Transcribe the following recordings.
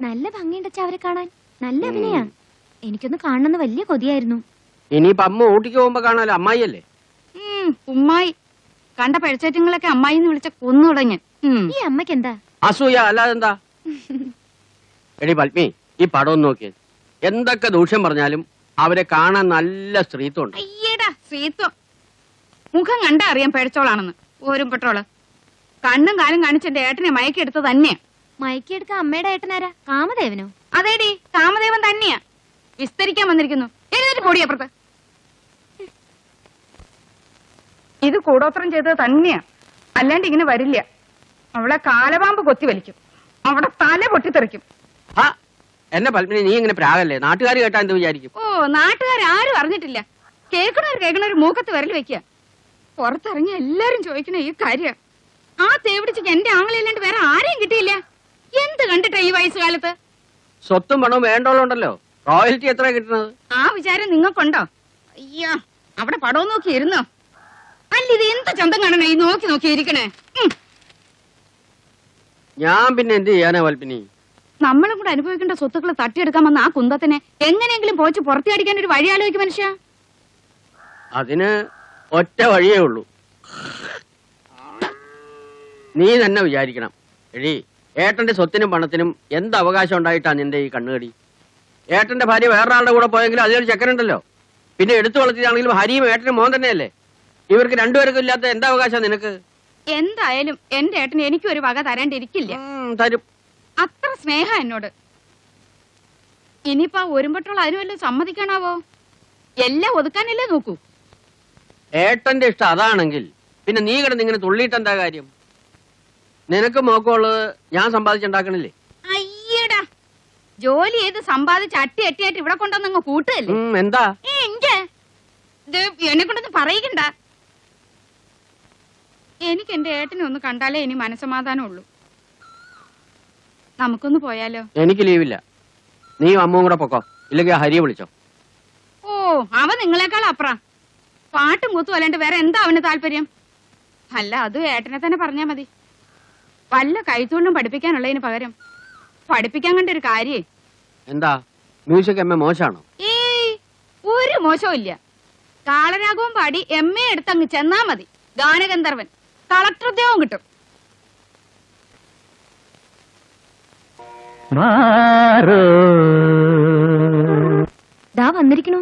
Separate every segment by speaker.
Speaker 1: നല്ല ഭംഗിയുണ്ട് അവരെ കാണാൻ. നല്ല അഭിനയാ. എനിക്കൊന്ന് കാണണമെന്ന് വലിയ കൊതിയായിരുന്നു.
Speaker 2: ഇനിയിപ്പോ അമ്മ ഊട്ടിക്ക് പോകുമ്പോ കാണാലോ? അമ്മായിയല്ലേ?
Speaker 3: ഉമ്മായി. കണ്ട പഴിച്ചേറ്റങ്ങളൊക്കെ അമ്മായി എന്ന് വിളിച്ച കൊന്നു തുടങ്ങി.
Speaker 1: ഈ അമ്മയ്ക്ക് എന്താ
Speaker 2: അസൂയ അല്ലാതെന്താ? എടി പത്മി ഈ പടം നോക്കിയത് എന്തൊക്കെ ദൂഷ്യം പറഞ്ഞാലും അവരെ കാണാൻ നല്ല സ്ത്രീത്വമുണ്ട്.
Speaker 3: അയ്യടാ സ്ത്രീത്വം. മുഖം കണ്ടാ അറിയാം പഴിച്ചോളാണെന്ന് ഓരും പെട്ടോൾ കണ്ണും കാലും കാണിച്ച് എന്റെ ഏട്ടനെ മയക്കെടുത്ത് തന്നെയാ
Speaker 1: മയക്കിയെടുക്ക അമ്മയുടെ ഏട്ടനാരാ? കാമദേവനോ?
Speaker 3: അതേടി കാമദേവൻ തന്നെയാ. വിസ്തരിക്കാൻ വന്നിരിക്കുന്നു. എഴുന്നേറ്റ് പൊടി അപ്പുറത്ത്. ഇത് കൂടോത്രം ചെയ്തത് തന്നെയാ. അല്ലാണ്ട് ഇങ്ങനെ വരില്ല. അവളെ കാലപാമ്പ് കൊത്തി വലിക്കും. അവിടെ തല പൊട്ടിത്തെറിക്കും.
Speaker 2: ആ എന്നെ പത്മിനി നീ ഇങ്ങനെ പ്രാകല്ലേ നാട്ടുകാർ കേട്ടാ എന്ത് വിചാരിക്കും?
Speaker 3: ഓ നാട്ടുകാരും അറിഞ്ഞിട്ടില്ല. കേൾക്കണവർ കേൾക്കണവർ മൂക്കത്ത് വിരൽ വെക്കുക പുറത്തിറങ്ങി എല്ലാരും ചോദിക്കണ ഈ കാര്യം. ആ തേവിടിച്ചു എന്റെ ആങ്ങളില്ലാണ്ട് വേറെ ആരെയും കിട്ടിയില്ല. എന്ത് കണ്ടിട്ടാ ഈ വയസ്സുകാലത്ത്?
Speaker 2: സ്വത്തും പണവും വേണ്ടോളുണ്ടല്ലോ റോയൽറ്റി എത്ര കിട്ടുന്നത്?
Speaker 3: ആ വിചാരം നിങ്ങൾക്കുണ്ടോ? അയ്യോ അവിടെ പടവും നോക്കി ഇരുന്നോ? അല്ല ഇത് എന്ത് ചന്തം കാണണേ? ഈ നോക്കി നോക്കി ഇരിക്കണേ. ഉം.
Speaker 2: ഞാൻ പിന്നെ എന്ത് ചെയ്യാനാ വൽപ്പിനി?
Speaker 3: നമ്മളും കൂടെ അനുഭവിക്കേണ്ട സ്വത്തുക്കൾ തട്ടിയെടുക്കാൻ വന്ന ആ കുന്തത്തിനെ എങ്ങനെയെങ്കിലും പോച്ച് പുറത്തിയടിക്കാൻ ഒരു വഴി ആലോചിക്കും മനുഷ്യ.
Speaker 2: അതിന് ഒറ്റ വഴിയേ ഉള്ളൂ. നീ തന്നെ വിചാരിക്കണം. എഴി ഏട്ടന്റെ സ്വത്തിനും പണത്തിനും എന്ത് അവകാശം ഉണ്ടായിട്ടാ നിന്റെ ഈ കണ്ണുകടി? ഏട്ടന്റെ ഭാര്യ വേറൊരാളുടെ കൂടെ പോയെങ്കിലും അതിലൊരു ചെക്കനുണ്ടല്ലോ. പിന്നെ എടുത്തു വളർത്തിയാണെങ്കിലും ഹരിയും ഏട്ടനും മോൻ തന്നെയല്ലേ? ഇവർക്ക് രണ്ടുപേർക്കും ഇല്ലാത്ത എന്താ അവകാശം നിനക്ക്?
Speaker 3: എന്തായാലും എന്റെ ഏട്ടന് എനിക്ക് ഒരു വക തരാണ്ടിരിക്കില്ല
Speaker 2: തരും.
Speaker 3: അത്ര സ്നേഹ എന്നോട്. ഇനിയിപ്പോ ഒരുമ്പട്ടുള്ള അതിന് വല്ലതും സമ്മതിക്കണാവോ? എല്ലാം ഒതുക്കാനല്ലേ നോക്കൂ.
Speaker 2: ഏട്ടന്റെ ഇഷ്ടം അതാണെങ്കിൽ പിന്നെ നീ കിടന്ന് ഇങ്ങനെ തുള്ളിയിട്ട് എന്താ കാര്യം? നിനക്ക് മോക്കമുള്ളത് ഞാൻ സമ്പാദിച്ചുണ്ടാക്കണില്ലേ?
Speaker 3: അയ്യടാ. ജോലി ചെയ്ത് സമ്പാദിച്ച് അട്ടി അട്ടിയായിട്ട് ഇവിടെ കൊണ്ടുവന്നങ്ങ് കൂട്ടുകല്ലേ
Speaker 2: ഉം, എന്താ?
Speaker 3: എന്നെ കൊണ്ടൊന്ന് പറയിക്കണ്ട. എനിക്ക് എന്റെ ഏട്ടനെ ഒന്ന് കണ്ടാലേ ഇനി മനസമാധാനം ഉള്ളൂ നമുക്കൊന്ന് പോയാലോ?
Speaker 2: എനിക്ക് ലീവില്ല. നീ അമ്മ കൂടെ പൊക്കോ. ഇല്ലെങ്കിൽ ഹരിയെ വിളിച്ചോ.
Speaker 3: ഓ അവ നിങ്ങളെക്കാൾ അപ്ര പാട്ടും കൂത്തും അല്ലാണ്ട് വേറെ എന്താ അവന് താല്പര്യം? അല്ല അതും ഏട്ടനെ തന്നെ പറഞ്ഞാ മതി. വല്ല കൈത്തുകൊണ്ടും പഠിപ്പിക്കാനുള്ളതിന് പകരം പഠിപ്പിക്കാൻ കണ്ട ഒരു കാര്യേ.
Speaker 2: എന്താ? മ്യൂസിക് എം എ മോശമാണോ
Speaker 3: ഏയ് ഒരു മോശവും ഇല്ല. കാളരാഗവും പാടി എം എ എടുത്തങ്ങ് ചെന്നാ മതി. ഗാനഗന്ധർവൻ കളക്ടർ ഉദ്യോഗം കിട്ടും.
Speaker 1: ദാ വന്നിരിക്കണു.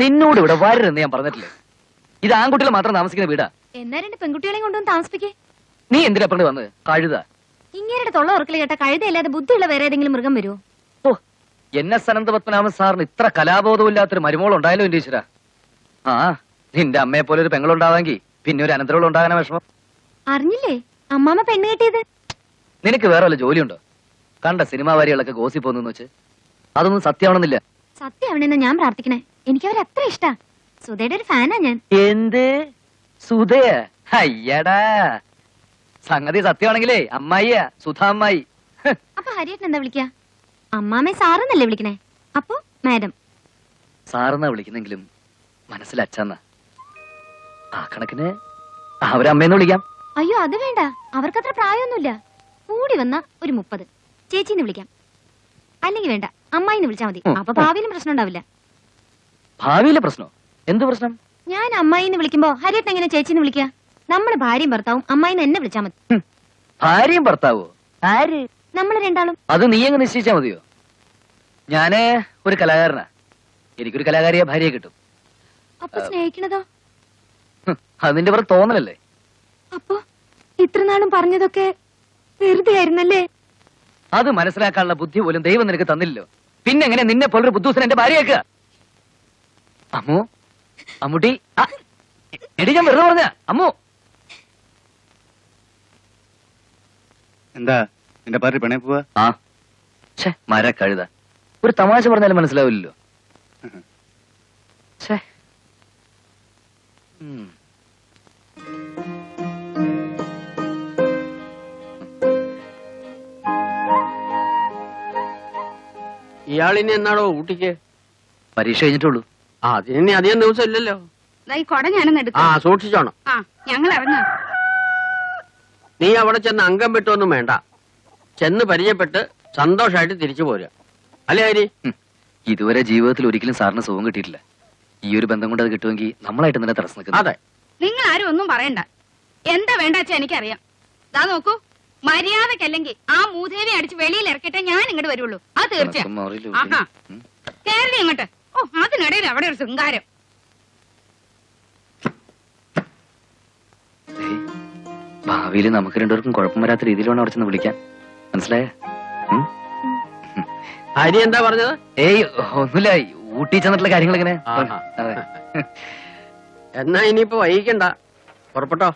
Speaker 4: നിന്നോട് ഇവിടെ വരരുന്ന് ഞാൻ പറഞ്ഞിട്ടില്ലേ? ഇത് ആൺകുട്ടികൾ മാത്രം താമസിക്കുന്ന വീടാ.
Speaker 1: എന്നാ രണ്ട് പെൺകുട്ടികളെയും കൊണ്ടുവന്ന് താമസിപ്പിക്കേ.
Speaker 4: നീ എന്തിനാ പറഞ്ഞു വന്നത്? കഴുത.
Speaker 1: ഇങ്ങേരുടെ തൊള്ള ഉറക്കൽ കേട്ട കഴുതയല്ലാതെ ബുദ്ധിയുള്ള വേറെ ഏതെങ്കിലും മൃഗം വരുമോ
Speaker 4: ഓ എന്നെ എസ് അനന്തപത്മനാഭൻ സാറിന് ഇത്ര കലാബോധമില്ലാത്തൊരു മരുമോൾ ഉണ്ടായാലോ എന്റെ ഈശ്വര. ആ നിന്റെ അമ്മയെ പോലെ ഒരു പെങ്ങളുണ്ടാവാങ്കി പിന്നെ ഒരു അനന്തരവൾ ഉണ്ടാകാനാ വിഷമം.
Speaker 1: അറിഞ്ഞില്ലേ? അമ്മാമ്മ പെണ്ണ് കെട്ടിയത്.
Speaker 4: നിനക്ക് വേറെ വല്ല ജോലിയുണ്ടോ? കണ്ട സിനിമാ വാരികളൊക്കെ ഗോസി പോന്നു വെച്ച്. അതൊന്നും സത്യമാണെന്നില്ല
Speaker 1: സത്യമാണെന്ന് ഞാൻ പ്രാർത്ഥിക്കണേ. എനിക്ക് അവർ അത്ര ഇഷ്ടാ. സുധയുടെ ഒരു ഫാനാ ഞാൻ.
Speaker 4: എന്ത്? സുധയ? അയ്യടാ. സംഗതി സത്യമാണെങ്കിലേ അമ്മായിയ സുധ അമ്മായി.
Speaker 1: അപ്പൊ ഹരിയേട്ടൻ എന്താ വിളിക്കാ? അമ്മാമ്മ സാറെന്നല്ലേ വിളിക്കണേ? അപ്പൊ മാഡം.
Speaker 4: സാറെന്നാ വിളിക്കുന്നെങ്കിലും മനസ്സിൽ അച്ഛന്ന. ആ കണക്കിന് അവരമ്മയെന്ന് വിളിക്കാം.
Speaker 1: അയ്യോ അത് വേണ്ട. അവർക്കത്ര പ്രായമൊന്നുമില്ല. കൂടി വന്ന ഒരു മുപ്പത്. ചേച്ചിന്ന് വിളിക്കാം. അല്ലെങ്കിൽ വേണ്ട അമ്മായിന്ന് വിളിച്ചാ മതി. അപ്പൊ. ഭാവിയിലും പ്രശ്നം ഉണ്ടാവില്ല
Speaker 4: ഭാവിയിലെ പ്രശ്നം? എന്ത് പ്രശ്നം?
Speaker 1: ഞാൻ അമ്മായിന്ന് വിളിക്കുമ്പോ ഹരിയേട്ടൻ എങ്ങനെ ചേച്ചിന്ന് വിളിക്കാ? നമ്മുടെ ഭാര്യയും ഭർത്താവും അമ്മായിന്ന് എന്നെ വിളിച്ചാ മതി.
Speaker 4: ഭാര്യയും ഭർത്താവോ? ആര്?
Speaker 1: നമ്മൾ രണ്ടാളും.
Speaker 4: അത് നീ അങ്ങ് നിശ്ചയിച്ചാ മതിയോ? ഞാൻ ഒരു കലാകാരനാ. എനിക്കൊരു കലാകാരിയെ ഭാര്യയെ കിട്ടും.
Speaker 1: അപ്പൊ സ്നേഹിക്കണതോ?
Speaker 4: അതിന്റെ പുറത്ത് തോന്നലല്ലേ?
Speaker 1: അപ്പൊ ഇത്ര നാളും പറഞ്ഞതൊക്കെ വെറുതെ ആയിരുന്നല്ലേ?
Speaker 4: അത് മനസ്സിലാക്കാനുള്ള ബുദ്ധി പോലും ദൈവം നിനക്ക് തന്നില്ലല്ലോ. പിന്നെ എങ്ങനെ നിന്നെ പോലൊരു ബുദ്ധൂസൻ എന്റെ ഭാര്യയാക്കുക അമ്മു? അമ്മുട്ടി? എടി ഞാൻ വെറുതെ പറഞ്ഞ അമ്മു?
Speaker 5: എന്താ? നിന്റെ പാർട്ടി പിണേ പോവാ?
Speaker 4: ആ. ഛേ മര കഴുത. ഒരു തമാശ പറഞ്ഞാലും മനസ്സിലാവില്ലല്ലോ. ഛേ. ഉം.
Speaker 2: ഇയാളിനി എന്നാടോ ഊട്ടിക്ക്?
Speaker 4: പരീക്ഷ കഴിഞ്ഞിട്ടുള്ളൂ
Speaker 2: ആ അതിനി അധികം ദിവസം ഇല്ലല്ലോ.
Speaker 3: ഈ കൊട ഞാനൊന്ന്
Speaker 2: ആ സൂക്ഷിച്ചോണം.
Speaker 3: ആ ഞങ്ങൾ ഇറങ്ങാം
Speaker 2: നീ അവിടെ ചെന്ന് അംഗം വിട്ടൊന്നും വേണ്ട. ചെന്ന് പരിചയപ്പെട്ട് സന്തോഷമായിട്ട് തിരിച്ചു പോരുക. അല്ലേ ഹരി?
Speaker 4: ഇതുവരെ ജീവിതത്തിൽ ഒരിക്കലും സാറിന് സുഖം കിട്ടിയിട്ടില്ല. ഈ ഒരു ബന്ധം കൊണ്ട് അത് കിട്ടുമെങ്കിൽ നമ്മളായിട്ട് തന്നെ തടസ്സം നിൽക്കുന്നത്
Speaker 2: അതെ.
Speaker 3: നിങ്ങൾ ആരും ഒന്നും പറയണ്ട. എന്താ വേണ്ടാച്ച എനിക്കറിയാം. ഇതാ നോക്കൂ മര്യാദക്കല്ലെങ്കിൽ ആ മൂധേവി അടിച്ച് വെളിയിൽ ഇറക്കിട്ടേ ഞാൻ ഇങ്ങോട്ട് വരുള്ളൂ. അത് തീർച്ചയായും
Speaker 4: കേരളീയ മാറിയില്ല
Speaker 3: ഓ അതിനിടയിൽ അവിടെ ഒരു ശൃംഗാരം.
Speaker 4: ഭാവിയിൽ നമുക്ക് രണ്ടുപേർക്കും കുഴപ്പം വരാത്ത രീതിയിലാണ് അവിടെ ചെന്ന് വിളിക്കാൻ. മനസ്സിലായ?
Speaker 2: ഹരി എന്താ പറഞ്ഞത്?
Speaker 4: ഏയ് ഒന്നുമില്ല. ഊട്ടി ചെന്നിട്ടുള്ള കാര്യങ്ങൾ ഇങ്ങനെ. അതെ.
Speaker 2: എന്നാ ഇനിയിപ്പോ വൈകിക്കണ്ട. പുറപ്പെട്ടോ?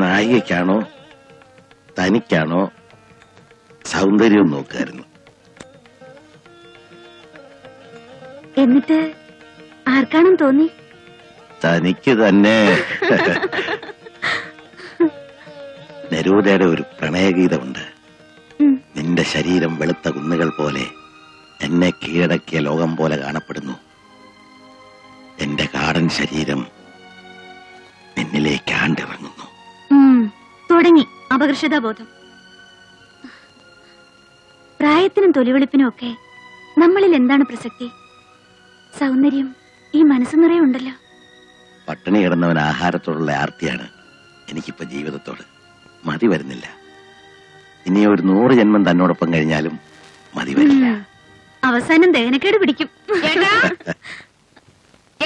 Speaker 5: നായികയ്ക്കാണോ തനിക്കാണോ സൗന്ദര്യം നോക്കായിരുന്നു?
Speaker 1: എന്നിട്ട് ആർക്കാണെന്ന് തോന്നി?
Speaker 5: തനിക്ക് തന്നെ. നരൂദയുടെ ഒരു പ്രണയഗീതമുണ്ട്. നിന്റെ ശരീരം വെളുത്ത കുന്നുകൾ പോലെ എന്നെ കീഴടക്കിയ ലോകം പോലെ കാണപ്പെടുന്നു. എന്റെ കാടൻ ശരീരം എന്നിലേക്ക് ആണ്ടിറങ്ങുന്നു.
Speaker 1: ഉം, തുടങ്ങി. അപകർഷതാബോധം. പ്രായത്തിനും തൊലിവെളുപ്പിനും ഒക്കെ നമ്മളിൽ എന്താണ് പ്രസക്തി? സൗന്ദര്യം ഈ മനസ്സ് നിറയെ ഉണ്ടല്ലോ.
Speaker 5: പട്ടിണി കിടന്നവൻ ആഹാരത്തോടുള്ള ആർത്തിയാണ്. എനിക്കിപ്പോ ജീവിതത്തോട് മതി വരുന്നില്ല. ഇനി ഒരു നൂറ് ജന്മം തന്നോടൊപ്പം കഴിഞ്ഞാലും മതി വരില്ല.
Speaker 1: അവസാനം ദഹനക്കേട് പിടിക്കും.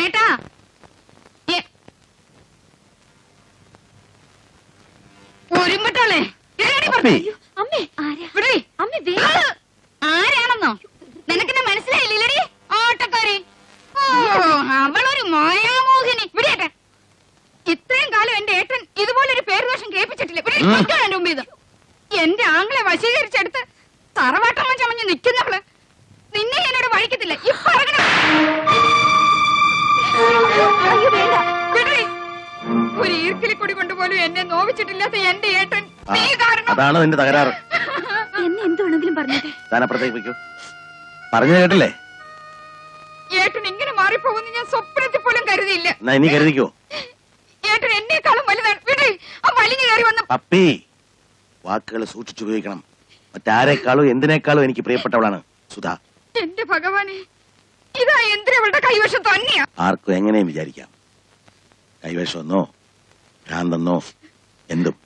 Speaker 3: ഏട്ടാ? എടി അമ്മേ.
Speaker 1: ആരാ?
Speaker 3: വിടടി.
Speaker 1: അമ്മ വേ
Speaker 3: ആരാണെന്നോ? നിനക്കെന്നെ മനസ്സിലായില്ലടി? ഓട്ടക്കാരി. ഓ അവളൊരു മായാമോഹിനി. വിടിയേട്ടെ ഇത്രയും കാലം എന്റെ ഏട്ടൻ ഇതുപോലൊരു പേരുദോഷം കേൾപ്പിച്ചിട്ടില്ല? ഇവിടെ
Speaker 5: ഉം.
Speaker 3: നിൽക്കണം എന്റെ മുമ്പിൽ ഇത്. എന്റെ ആങ്ങളെ വശീകരിച്ചെടുത്ത് തറവാട്ടമ്മ ചമഞ്ഞ് നിൽക്കുന്നവൾ നിന്നെ എന്നോട് വഴിക്കത്തില്ല. ഇപ്പൊ ഇറങ്ങണം. വിടടി. ഒരു ഈർക്കിലിക്കൊടി കൊണ്ടുപോലും എന്നെ നോവിച്ചിട്ടില്ലാത്ത എന്റെ ഏട്ടൻ
Speaker 5: അതാണ് നിന്റെ തകരാറ്.
Speaker 1: എന്നെ എന്ത് വേണമെങ്കിലും പറഞ്ഞോട്ടെ.
Speaker 5: താനപ്പുറത്തേക്ക് വയ്ക്കൂ പറഞ്ഞു കേട്ടില്ലേ?
Speaker 3: ഏട്ടൻ ഇങ്ങനെ മാറിപ്പോകുന്ന ഞാൻ സ്വപ്നത്തിൽ പോലും കരുതിയില്ല.
Speaker 5: ഇനി കരുതിക്കോ?
Speaker 3: ഏട്ടൻ എന്നെക്കാളും വലുതാണ്. വിടേ ആ വലിഞ്ഞു കയറി വന്ന
Speaker 5: പപ്പി വാക്കുകൾ സൂക്ഷിച്ചുപയോഗിക്കണം മറ്റാരെക്കാളും എന്തിനേക്കാളും എനിക്ക് പ്രിയപ്പെട്ടവളാണ് സുധാ.
Speaker 3: എന്റെ ഭഗവാനെ ഇതാ എന്തിനവളുടെ കൈവശം തന്നെയാ
Speaker 5: ആർക്കും എങ്ങനെയും വിചാരിക്കാം. കൈവശമെന്നോ ഭ്രാന്തെന്നോ എന്തും.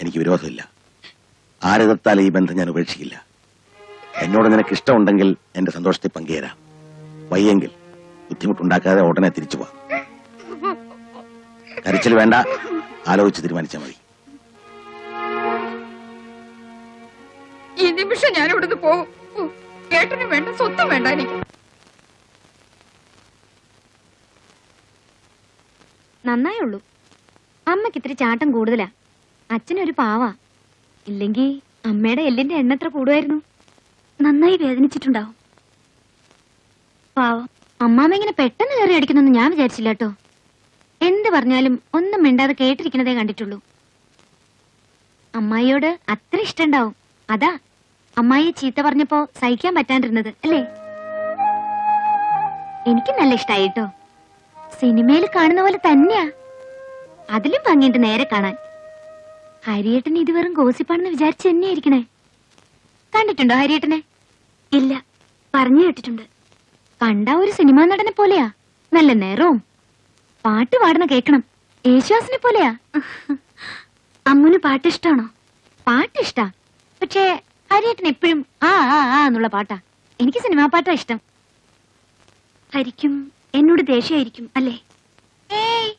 Speaker 5: എനിക്ക് വിരോധമില്ല. ആരതത്താൽ ഈ ബന്ധം ഞാൻ ഉപേക്ഷിക്കില്ല. എന്നോട് നിനക്ക് ഇഷ്ടമുണ്ടെങ്കിൽ എന്റെ സന്തോഷത്തെ പങ്കുചേരാം. വയ്യെങ്കിൽ ബുദ്ധിമുട്ടുണ്ടാക്കാതെ ഉടനെ തിരിച്ചു പോവാം. കരച്ചിൽ വേണ്ട ആലോചിച്ച് തീരുമാനിച്ചാൽ മതി.
Speaker 3: ഈ നിമിഷം ഞാൻ ഇവിടുന്ന് പോകും വേണ്ട സ്വത്തും വേണ്ട എനിക്ക്.
Speaker 1: നന്നായുള്ളൂ. അമ്മയ്ക്ക് ഇത്തിരി ചാട്ടം കൂടുതലാ. അച്ഛനൊരു പാവാ. ഇല്ലെങ്കിൽ അമ്മയുടെ എല്ലിന്റെ എണ്ണത്ര കൂടുമായിരുന്നു നന്നായി വേദനിച്ചിട്ടുണ്ടാവും. പാവം. അമ്മാമ്മ ഇങ്ങനെ പെട്ടെന്ന് കയറി അടിക്കുന്നെന്ന് ഞാൻ വിചാരിച്ചില്ല കേട്ടോ. എന്ത് പറഞ്ഞാലും ഒന്നും മിണ്ടാതെ കേട്ടിരിക്കുന്നതേ കണ്ടിട്ടുള്ളൂ. അമ്മായിയോട് അത്ര ഇഷ്ടണ്ടാവും. അതാ അമ്മായി ചീത്ത പറഞ്ഞപ്പോ സഹിക്കാൻ പറ്റാണ്ടിരുന്നത് അല്ലേ? എനിക്ക് നല്ല ഇഷ്ടായി കേട്ടോ. സിനിമയിൽ കാണുന്ന പോലെ തന്നെയാ. അതിലും ഭംഗിയുണ്ട് നേരെ കാണാൻ. ഹരിയേട്ടൻ ഇത് വെറും ഗോസിപ്പാണെന്ന് വിചാരിച്ചു തന്നെയായിരിക്കണേ. കണ്ടിട്ടുണ്ടോ ഹരിയേട്ടനെ? ഇല്ല പറഞ്ഞു കേട്ടിട്ടുണ്ട്. കണ്ട ഒരു സിനിമാ നടനെ പോലെയാ. നല്ല നേരവും. പാട്ട് പാടണ കേക്കണം. യേശുവാസിനെ പോലെയാ. അമ്മുന് പാട്ട് ഇഷ്ടാണോ പാട്ട് ഇഷ്ടാ പക്ഷേ ഹരിയേട്ടൻ എപ്പോഴും ആ ആ ആ എന്നുള്ള പാട്ടാ. എനിക്ക് സിനിമാ പാട്ടാ ഇഷ്ടം. ഹരിക്കും എന്നോട് ദേഷ്യമായിരിക്കും അല്ലേ? ഏയ്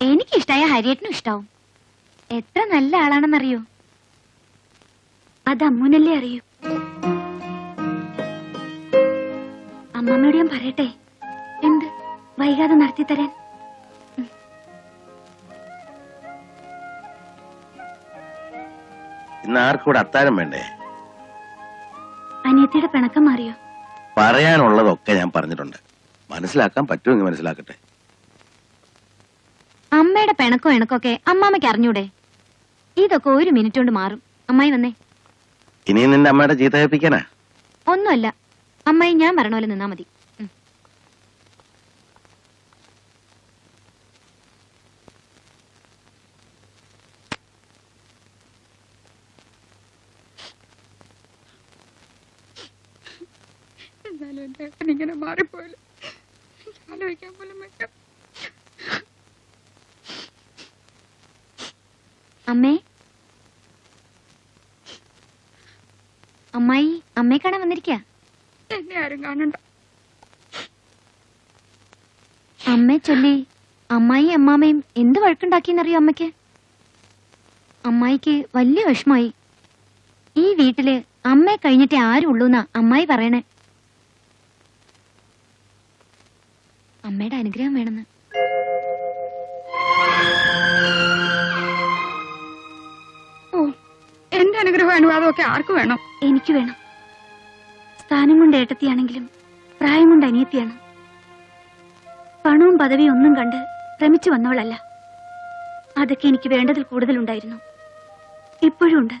Speaker 1: എനിക്ക് ഇഷ്ടായ ഹരിയേട്ടനും ഇഷ്ടാവും. എത്ര നല്ല ആളാണെന്നറിയോ? അത് അമ്മൂനല്ലേ അറിയൂ. അമ്മമ്മയോട് ഞാൻ പറയട്ടെ? എന്ത്? വൈകാതെ നടത്തി തരാൻ
Speaker 5: ഇന്ന് ആർക്കൂടെ അത്താരം വേണ്ടേ?
Speaker 1: അനിയത്തിയുടെ പിണക്കം മാറിയോ?
Speaker 5: പറയാനുള്ളതൊക്കെ ഞാൻ പറഞ്ഞിട്ടുണ്ട്. മനസ്സിലാക്കാൻ പറ്റുമെങ്കിൽ മനസ്സിലാക്കട്ടെ.
Speaker 1: അമ്മയുടെ പിണക്കോ ഇണക്കൊക്കെ അമ്മാമ്മയ്ക്ക് അറിഞ്ഞൂടെ? ഇതൊക്കെ ഒരു മിനിറ്റ് കൊണ്ട് മാറും. അമ്മായി വന്നേ.
Speaker 5: ഇനി നിന്റെ അമ്മയുടെ ചീത്ത കേൾപ്പിക്കാനാ?
Speaker 1: ഒന്നുമല്ല. അമ്മായി ഞാൻ പറഞ്ഞ പോലെ നിന്നാ മതി ഉം.
Speaker 3: എന്നാലും എന്റെ ഏട്ടൻ ഇങ്ങനെ മാറിപ്പോയല്ലോ എനിക്ക് ആലോചിക്കാൻ പോലും പറ്റും
Speaker 1: അമ്മേ? അമ്മായി അമ്മയെ കാണാൻ വന്നിരിക്കാ?
Speaker 3: എന്നെ ആരും കാണണ്ട.
Speaker 1: അമ്മയെ ചൊല്ലി അമ്മായി അമ്മാമ്മയും എന്ത് വഴക്കുണ്ടാക്കിയെന്നറിയോ അമ്മയ്ക്ക്? അമ്മായിക്ക് വലിയ വിഷമായി ഈ വീട്ടിൽ അമ്മയെ കഴിഞ്ഞിട്ടേ ആരും ഉള്ളൂന്നാ അമ്മായി പറയണേ. അമ്മയുടെ അനുഗ്രഹം വേണമെന്ന്.
Speaker 3: അനുവാദം ഒക്കെ ആർക്ക് വേണം?
Speaker 1: എനിക്ക് വേണം. സ്ഥാനം കൊണ്ട് ഏട്ടത്തിയാണെങ്കിലും പ്രായം കൊണ്ട് അനിയത്തിയാണ്. പണവും പദവിയും ഒന്നും കണ്ട് ഭ്രമിച്ചു വന്നവളല്ല. അതൊക്കെ എനിക്ക് വേണ്ടതിൽ കൂടുതലുണ്ടായിരുന്നു. ഇപ്പോഴും ഉണ്ട്.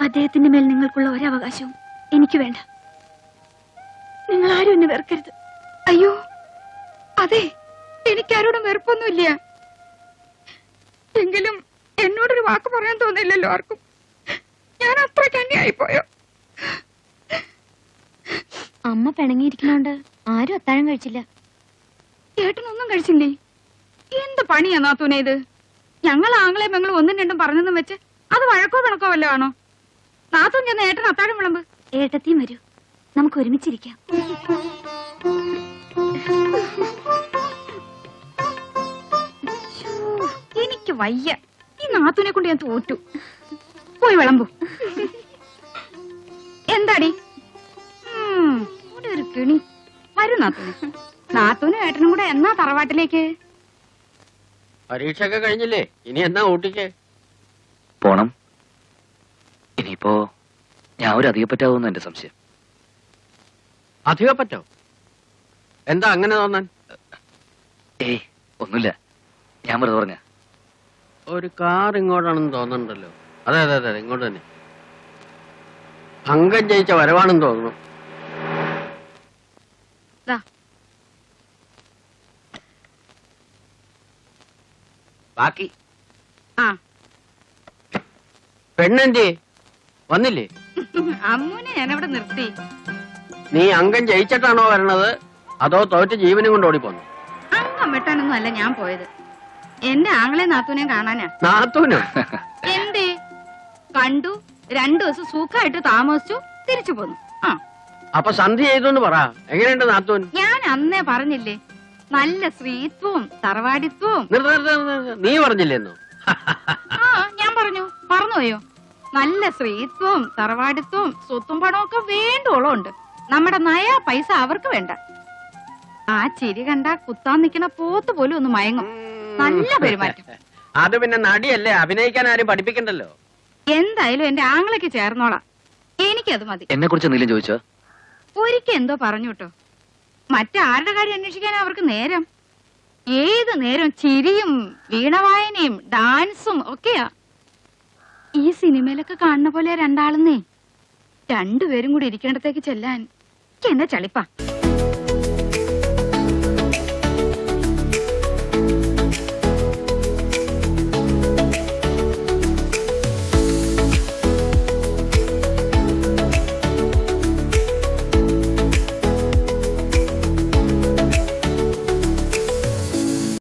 Speaker 1: അദ്ദേഹത്തിന്റെ മേൽ നിങ്ങൾക്കുള്ള ഒരവകാശവും എനിക്ക് വേണ്ട. നിങ്ങൾ ആരും എന്നെ വെറുക്കരുത്.
Speaker 3: അയ്യോ അതെ എനിക്കാരോടും വെറുപ്പൊന്നുമില്ല. എങ്കിലും എന്നോടൊരു വാക്ക് പറയാൻ തോന്നില്ലല്ലോ ആർക്കും. ഞാൻ അത്ര കന്യായിപ്പോയോ
Speaker 1: അമ്മ പിണങ്ങിയിരിക്കുന്നോണ്ട് ആരും അത്താഴം കഴിച്ചില്ല.
Speaker 3: ഏട്ടനൊന്നും കഴിച്ചില്ലേ? എന്ത് പണിയാ നാത്തൂനെ ഇത്? ഞങ്ങൾ ആങ്ങളെ പെങ്ങളും ഒന്നും രണ്ടും പറഞ്ഞെന്നും വെച്ച് അത് വഴക്കോ പിണക്കോ വല്ലോ ആണോ? നാത്തൂൻ ചെന്ന് ഏട്ടൻ അത്താഴം വിളമ്പ്.
Speaker 1: ഏട്ടത്തിയും വരൂ. നമുക്ക് ഒരുമിച്ചിരിക്കാം.
Speaker 3: എനിക്ക് വയ്യ. ഈ നാത്തൂനെ കൊണ്ട് ഞാൻ തോറ്റു. പോയി വിളമ്പു. എന്താടി? ഇവിടെ ഒരു കിണി. വരും നാത്തൂന്. നാത്തൂനും ഏട്ടനും കൂടെ എന്നാ തറവാട്ടിലേക്ക്?
Speaker 2: പരീക്ഷയൊക്കെ കഴിഞ്ഞില്ലേ? ഇനി എന്നാ ഊട്ടിക്ക്?
Speaker 4: പോണം. ഇനിയിപ്പോ ഞാൻ ഒരു അധികപ്പറ്റാവുന്ന എന്റെ സംശയം.
Speaker 2: അധികം പറ്റോ എന്താ അങ്ങനെ തോന്നാൻ?
Speaker 4: ഏയ് ഒന്നുമില്ല. ഞാൻ വെറുതെ പറഞ്ഞ
Speaker 2: ഒരു കാർ ഇങ്ങോട്ടാണെന്ന് തോന്നുന്നുണ്ടല്ലോ അതെ അതെ അതെ ഇങ്ങോട്ട് തന്നെ. അംഗം ജയിച്ച വരവാണെന്ന് തോന്നുന്നു.
Speaker 3: ദാ,
Speaker 2: ബാക്കി?
Speaker 3: ആ.
Speaker 2: പെണ്ണെന്തേ? വന്നില്ലേ?
Speaker 3: അമ്മൂനെ ഞാൻ അവിടെ നിർത്തി.
Speaker 2: നീ അംഗം ജയിച്ചിട്ടാണോ വരണത്? അതോ തോറ്റ ജീവനും കൊണ്ട് ഓടിപ്പോന്നു?
Speaker 3: അംഗം വെട്ടാനൊന്നും അല്ല ഞാൻ പോയത്. എന്റെ ആങ്ങളെ നാത്തൂനെ കാണാനാ.
Speaker 2: നാത്തൂനോ?
Speaker 3: കണ്ടു രണ്ടു ദിവസം സുഖമായിട്ട് താമസിച്ചു തിരിച്ചു പോന്നു. ആ.
Speaker 2: അപ്പൊ സന്ധി ചെയ്തോണ്ട് പറ. എങ്ങനെയുണ്ട് നാത്തോൻ?
Speaker 3: ഞാൻ അന്നേ പറഞ്ഞില്ലേ നല്ല സ്ത്രീത്വവും തറവാടിത്വവും.
Speaker 2: നീ പറഞ്ഞില്ലെന്നോ?
Speaker 3: ആ ഞാൻ പറഞ്ഞു. പറഞ്ഞുപോയോ നല്ല സ്ത്രീത്വവും തറവാടിത്വവും സ്വത്തും പണവും ഒക്കെ വേണ്ടോളം ഉണ്ട് നമ്മുടെ നയ പൈസ അവർക്ക് വേണ്ട. ആ ചിരി കണ്ട കുത്താൻ നിക്കണ പോത്ത് പോലും ഒന്ന് മയങ്ങും. നല്ല പെരുമാറ്റം.
Speaker 2: അത് പിന്നെ നടിയല്ലേ? അഭിനയിക്കാൻ ആരും പഠിപ്പിക്കണ്ടല്ലോ.
Speaker 3: എന്തായാലും എന്റെ ആങ്ങളൊക്കെ ചേർന്നോളാം. എനിക്കത് മതി.
Speaker 4: എന്നെ കുറിച്ച് എന്തെങ്കിലും ചോദിച്ചോ?
Speaker 3: ഒരിക്കൽ എന്തോ പറഞ്ഞു കേട്ടോ. മറ്റാരുടെ കാര്യം അന്വേഷിക്കാൻ അവർക്ക് നേരം? ഏത് നേരം ചിരിയും വീണവായനയും ഡാൻസും ഒക്കെയാ? ഈ സിനിമയിലൊക്കെ കാണുന്ന പോലെ രണ്ടാളെന്നേ. രണ്ടുപേരും കൂടി ഇരിക്കേണ്ടത്തേക്ക് ചെല്ലാൻ. എന്നെ ചളിപ്പാ.